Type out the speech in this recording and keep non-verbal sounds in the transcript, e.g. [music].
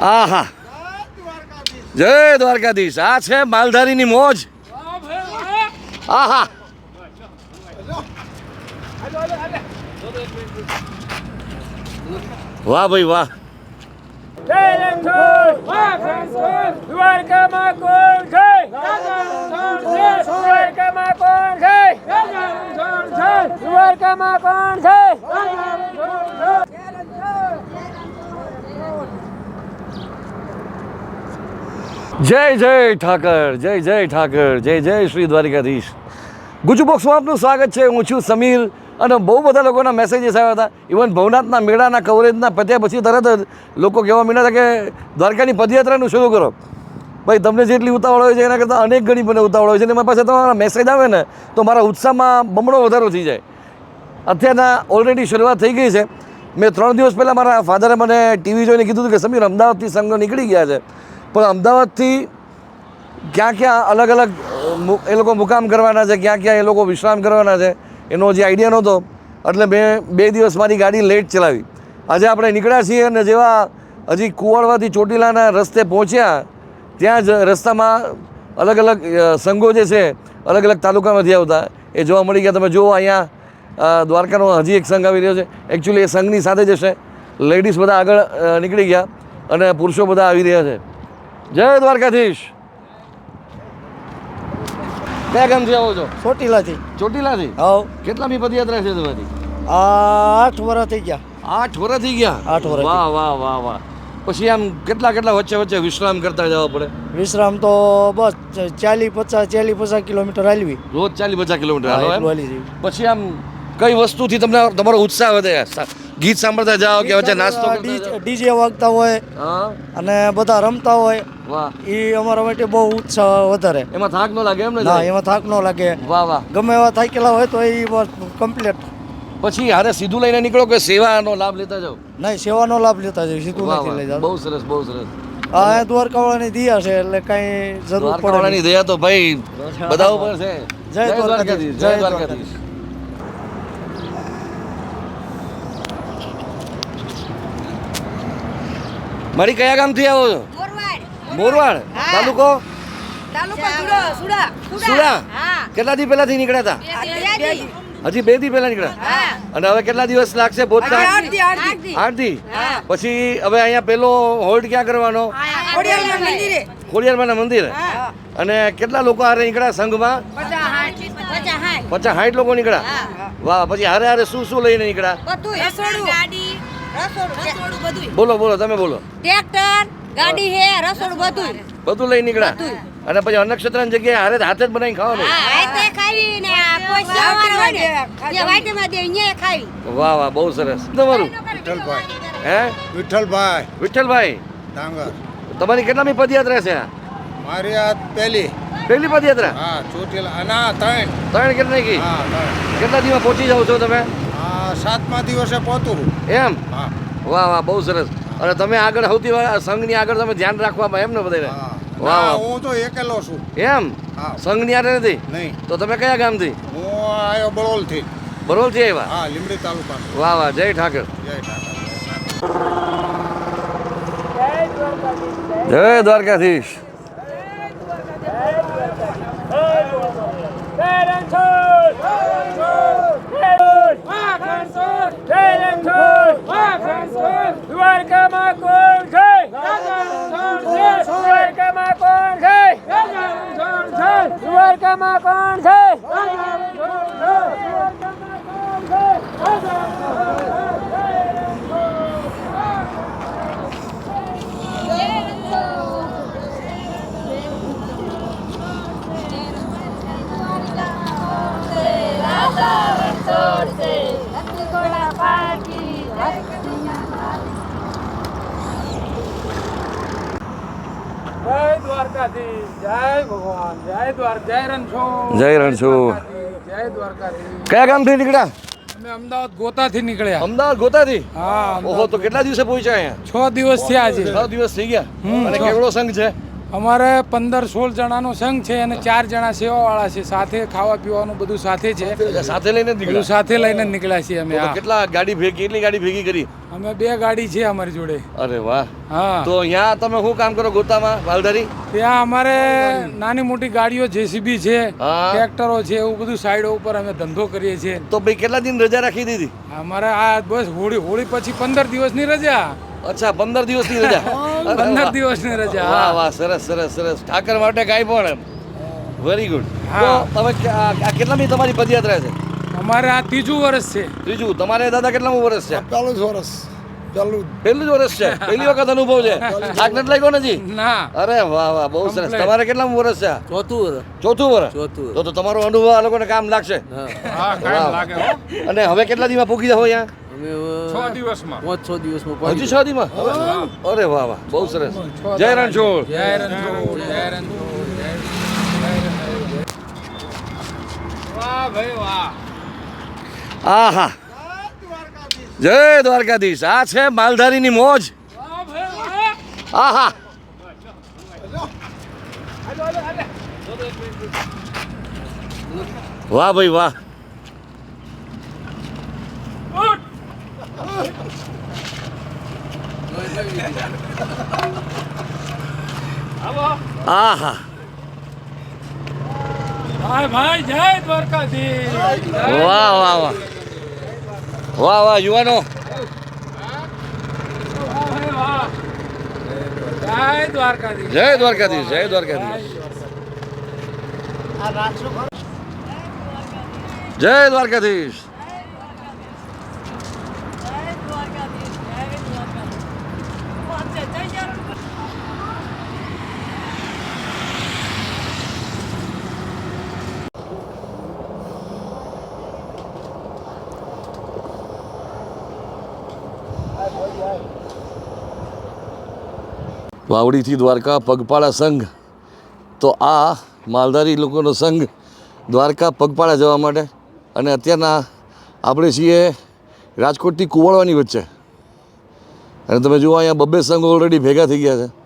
આહા. જય દ્વારકાધીશ. આ છે માલધારીની મોજ. આહા. વાહ ભાઈ વાહ જય રણછોડ વાહ રણછોડ જય જય ઠાકર, જય જય ઠાકર, જય જય શ્રી દ્વારિકાધીશ. ગુજુ બોક્સમાં આપનું સ્વાગત છે. હું છું સમીર. અને બહુ બધા લોકોના મેસેજીસ આવ્યા હતા. ઇવન ભવનાથના મેળાના કવરેજના પત્યા પછી તરત જ લોકો કહેવા માંડ્યા હતા કે, દ્વારકાની પદયાત્રાનું શરૂ કરો. ભાઈ, તમને જેટલી ઉતાવળ હોય છે, એના કરતાં અનેક ગણી મને ઉતાવળ હોય છે. અને મારી પાસે તમારા મેસેજ આવે ને, તો મારા ઉત્સાહમાં બમણો વધારો થઈ જાય. અત્યારના ઓલરેડી શરૂઆત થઈ ગઈ છે. મેં ત્રણ દિવસ પહેલાં મારા ફાધરે મને ટીવી જોઈને કીધું હતું કે, સમીર, અમદાવાદથી સંઘો નીકળી ગયા છે. પણ અમદાવાદથી ક્યાં ક્યાં અલગ અલગ એ લોકો મુકામ કરવાના છે ક્યાં ક્યાં એ લોકો વિશ્રામ કરવાના છે. એનો જે આઈડિયા નહોતો, એટલે મેં બે દિવસ મારી ગાડી લેટ ચલાવી. આજે આપણે નીકળ્યા છીએ અને જેવા હજી કુવાડવાથી ચોટીલાના રસ્તે પહોંચ્યા, ત્યાં જ રસ્તામાં અલગ અલગ સંઘો જે છે, અલગ અલગ તાલુકામાંથી આવતા. એ જોવા મળી ગયા. તમે જુઓ અહીંયા દ્વારકાનો હજી એક સંઘ આવી રહ્યો છે. એકચ્યુઅલી એ સંઘની સાથે જશે લેડીઝ બધા આગળ નીકળી ગયા અને પુરુષો બધા આવી રહ્યા છે. જય દ્વારકાધીશ! કયા ગામથી આવો છો? ચોટીલાથી. ચોટીલાથી? હાવ. કેટલામી પદયાત્રા છે તમારી? આઠ વર્ષ થઈ ગયા. આઠ વર્ષ થઈ ગયા? આઠ વર્ષ વાહ વાહ વાહ વાહ. પછી આમ કેટલા કેટલા વચ્ચે વચ્ચે વિશ્રામ કરતા જવા પડે? વિશ્રામ તો બસ ચાલી પચાસ ચાલી પચાસ કિલોમીટર હાલવી. રોજ ચાલી પચાસ કિલોમીટર. પછી આમ કઈ વસ્તુથી તમને તમારો ઉત્સાહ વધે? ગીત સાંભળતા જાઓ કે વચ્ચે નાસ્તો? ડીજે વાગતા હોય અને બધા રમતા હોય. એ અમારા માટે બહુ ઉત્સાહ વધારે. એમાં થાક ન લાગે એમ ને ના એમાં થાક ન લાગે. વાહ વાહ. ગમે એવા થાકેલા હોય તો એ કમ્પ્લીટ પછી હારે સીધું લઈને નીકળો કે સેવાનો લાભ લેતા જાઓ? નહીં સેવાનો લાભ લેતા જાવ સીધું નથી લઈ જાવ બહુ સરસ બહુ સરસ. આ દ્વારકાવાળાની દયા છે એટલે કઈ જરૂર પડે દ્વારકાવાળાની દયા તો ભાઈ બધા ઉપર છે. જય દ્વારકાધીશ, જય દ્વારકાધીશ. મારી કયા ગામથી આવો છો? મોરવાડ મોરવાડ. તાલુકો? સુરા સુડા સુડા સુડા હા. કેટલા દી પહેલાથી નીકળ્યા હતા હજી બે દી પહેલા નીકળ્યા? અને હવે કેટલા દિવસ લાગશે પહોંચતા આઠ દી, આઠ દી. આઠ દી? હા. પછી હવે અહીંયા પેલો હોલ્ડ ક્યાં કરવાનો? ખોડિયારના મંદિરે. ખોડિયારમાંના અને કેટલા લોકો હારે નીકળ્યા સંઘમાં? પચાસ સાઠ લોકો નીકળ્યા? વાહ પછી હારે હારે શું શું લઈને નીકળ્યા? બધું રસોડું બધું બોલો બોલો તમે બોલો. ટ્રેક્ટર ગાડી હે રસોડું બધું બધું લઈ નીકળ્યા અને પછી અન્નક્ષેત્રની જગ્યાએ હારે હાથે જ બનાવી ખાવાનું. ને ને વાહ વાહ બહુ સરસ. તમારું? વિઠ્ઠલભાઈ. હે? વિઠ્ઠલભાઈ. વિઠ્ઠલભાઈ. ડાંગર. તમારી કેટલામી પદયાત્રા છે મારી આ પહેલી. પહેલી પદયાત્રા? હા ચોટીલા. અને ત્રણ. ત્રણ કેટલી ગઈ હા કેટલા દિવસ પહોંચી જાવ છો તમે? સાતમા દિવસે પહોંચું એમ? હા. વાહ વાહ બહુ સરસ. અને તમે આગળ સૌથી સંઘની આગળ તમે ધ્યાન રાખવામાં એમ ને બધાને હા. વાહ વાહ. હું તો એકેલો છું. એમ? હા. સંઘની આગળ નથી? નહીં. તો તમે કયા ગામથી? હું આવ્યો બળોલથી બરોલથી આવ્યા? હા લીમડી તાલુકા વાહ વાહ જય ઠાકર. જય ઠાકર. જય દ્વારકાધીશ જય રણછોડ જય રણછોડ વાહ રણછોડ જય રણછોડ વાહ રણછોડ દ્વારકામાં કોણ છે રાજા રણછોડ છે દ્વારકામાં કોણ છે રાજા રણછોડ છે દ્વારકામાં કોણ છે રાજા રણછોડ છે દ્વારકામાં કોણ છે રાજા રણછોડ છે જય દ્વારકાધીશ જય ભગવાન જય દ્વાર જય રણછોડ. જય રણછોડ. જય દ્વારકાધીશ. કયા ગામથી નીકળ્યા? અમે અમદાવાદ ગોતાથી નીકળ્યા. અમદાવાદ ગોતાથી? હા ઓહો તો કેટલા દિવસે પહોંચ્યા અહીંયા? છ દિવસ થયા છે છ દિવસ થઈ ગયા. અને કેવડો સંઘ છે? અમારે પંદર સોળ જણાનો સંઘ છે અને ચાર જણા સેવાવાળા છે. સાથે ખાવા પીવાનું બધું સાથે છે. સાથે લઈને બધું સાથે લઈને નીકળ્યા છીએ અમે કેટલા ગાડી ભેગી કેટલી ગાડી ભેગી કરી? અમે બે ગાડી છે અમારી જોડે. અરે વાહ. હા. તો અહીંયા તમે શું કામ કરો ગોતામાં વાલધારી? ત્યાં અમારે નાની મોટી ગાડીઓ જેસીબી છે ટ્રેક્ટરો છે એવું બધું સાઈડો ઉપર અમે ધંધો કરીએ છીએ. તો ભાઈ કેટલા દિન રજા રાખી દીધી? અમારે આ બસ હોળી હોળી પછી પંદર દિવસની રજા. અચ્છા પંદર દિવસની રજા. [laughs] પંદર. દિવસની રજા વાહ વાહ સરસ સરસ સરસ. ઠાકર માટે કાંઈ પણ એમ. વેરી ગુડ તો તમે કેટલા કેટલામી તમારી પદયાત્રા છે? અમારે આ ત્રીજું વર્ષ છે. ત્રીજું. તમારે દાદા કેટલામું વર્ષ છે? પહેલું જ વર્ષ. પહેલું પહેલું જ વર્ષ છે. પહેલી વખત અનુભવ છે. થાક નથી લાગ્યો નથી ના. અરે વાહ વાહ બહુ સરસ. તમારે કેટલામું વર્ષ છે ચોથું વર્ષ. ચોથું વર્ષ? ચોથું તો તમારો અનુભવ આ લોકોને કામ લાગશે. અને હવે કેટલા દિવસમાં પૂકી જાવ અહીંયા? છ દિવસમાં. પાંચ છ દિવસમાં હજી છ દીમાં અરે વાહ વાહ બહુ સરસ. જય રણછોડ. જય રણછોડ જય રણછોડ વાહ ભાઈ વાહ. આહા. જય દ્વારકાધીશ. આ છે માલધારીની મોજ. આહા. વાહ ભાઈ વાહ. આહા. ભાઈ ભાઈ જય દ્વારકાધીશ. વાહ વાહ વાહ. વાહ વાહ યુવાનો. જય દ્વારકાધીશ. જય દ્વારકાધીશ જય દ્વારકાધીશ. જય દ્વારકાધીશ. વાવડીથી દ્વારકા, પગપાળા સંઘ. તો આ માલધારી લોકોનો સંઘ દ્વારકા, પગપાળા જવા માટે. અને અત્યારના આપણે છીએ રાજકોટથી કુવાડવાની વચ્ચે. અને તમે જુઓ અહીંયા બબ્બે સંઘ ઓલરેડી ભેગા થઈ ગયા છે.